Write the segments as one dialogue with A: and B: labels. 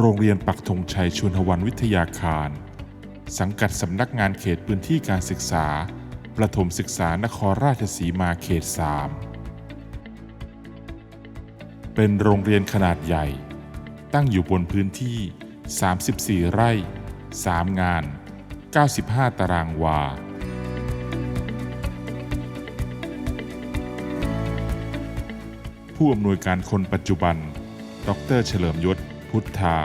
A: โรงเรียนปักธงชัยชุนหวันวิทยาคาร สังกัดสำนักงานเขตพื้นที่การศึกษา ประถมศึกษานครราชสีมาเขต 3 เป็นโรงเรียนขนาดใหญ่ ตั้งอยู่บนพื้นที่ 34 ไร่ 3 งาน 95 ตารางวาผู้อำนวยการคนปัจจุบัน ดร เฉลิมยศ พุทธา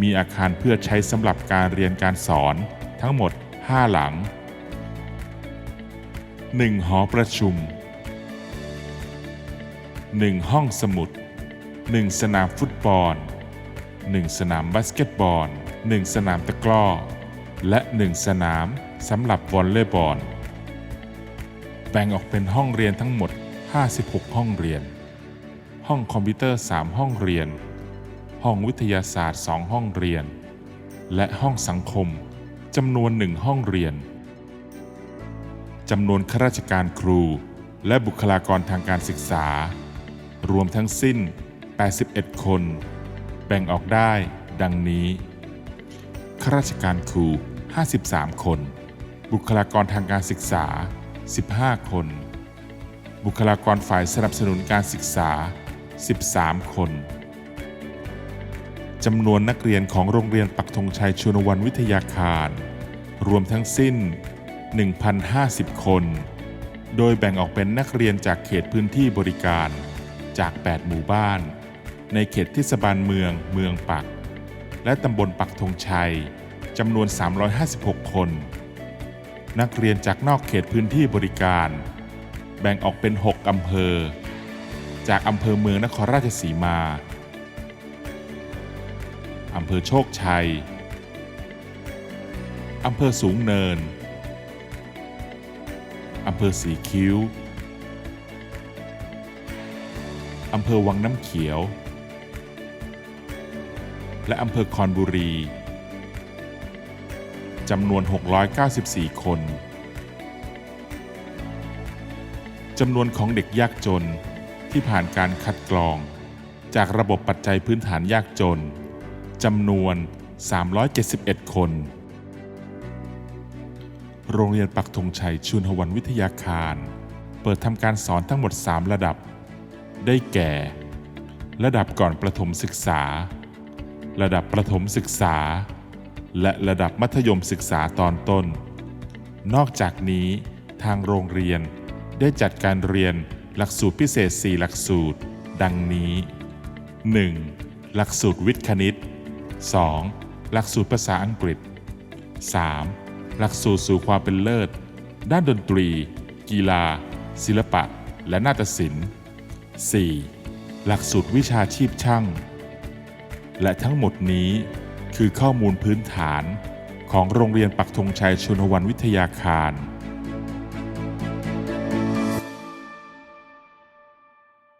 A: มีอาคารเพื่อใช้สำหรับการเรียนการสอนทั้งหมด 5 หลัง 1 หอประชุม 1 ห้องสมุด 1 สนามฟุตบอล 1 สนามบาสเกตบอล 1 สนามตะกร้อ และ 1 สนามสำหรับวอลเลย์บอล แบ่งออกเป็นห้องเรียนทั้งหมด 56 ห้องเรียน ห้องคอมพิวเตอร์ 3 ห้องเรียน ห้องวิทยาศาสตร์ 2 ห้องเรียน และห้องสังคมจำนวนหนึ่งห้องเรียนจำนวนข้าราชการครู และบุคลากรทางการศึกษา รวมทั้งสิ้น 81 คน แบ่งออกได้ดังนี้ข้าราชการครู 53 คน บุคลากรทางการศึกษา 15 คน บุคลากรฝ่ายสนับสนุนการศึกษา 13 คน จำนวนนักเรียนของโรงเรียนปักธงชัยชนวันวิทยาคาร รวมทั้งสิ้น 1,050 คน โดยแบ่งออกเป็นนักเรียนจากเขตพื้นที่บริการ จาก 8 หมู่บ้าน ในเขตเทศบาลเมือง เมืองปัก และตำบลปักธงชัย จำนวน 356 คน นักเรียนจากนอกเขตพื้นที่บริการ แบ่งออกเป็น 6 อำเภอ จากอำเภอเมืองนครราชสีมา อำเภอโชคชัย อำเภอสูงเนิน อำเภอสีคิ้ว อำเภอวังน้ำเขียว และอำเภอคอนบุรีจำนวน 694 คน จำนวนของเด็กยากจนที่ผ่านการคัดกรอง จากระบบปัจจัยพื้นฐานยากจนจำนวน 371 คน โรงเรียนปักธงชัยชุนหวันวิทยาคาร เปิดทำการสอนทั้งหมด 3 ระดับ ได้แก่ ระดับก่อนประถมศึกษา ระดับประถมศึกษา และระดับมัธยมศึกษาตอนต้น นอกจากนี้ทางโรงเรียน ได้จัดการเรียนหลักสูตรพิเศษ 4 หลักสูตร ดังนี้ 1. หลักสูตรวิทย์คณิต 2. หลักสูตรภาษาอังกฤษ 3. หลักสูตรสู่ความเป็นเลิศ ด้านดนตรี กีฬา ศิลปะ และนาฏศิลป์ 4. หลักสูตรวิชาชีพช่าง และทั้งหมดนี้คือข้อมูลพื้นฐานของโรงเรียนปักธงชัยชุนวันวิทยาคาร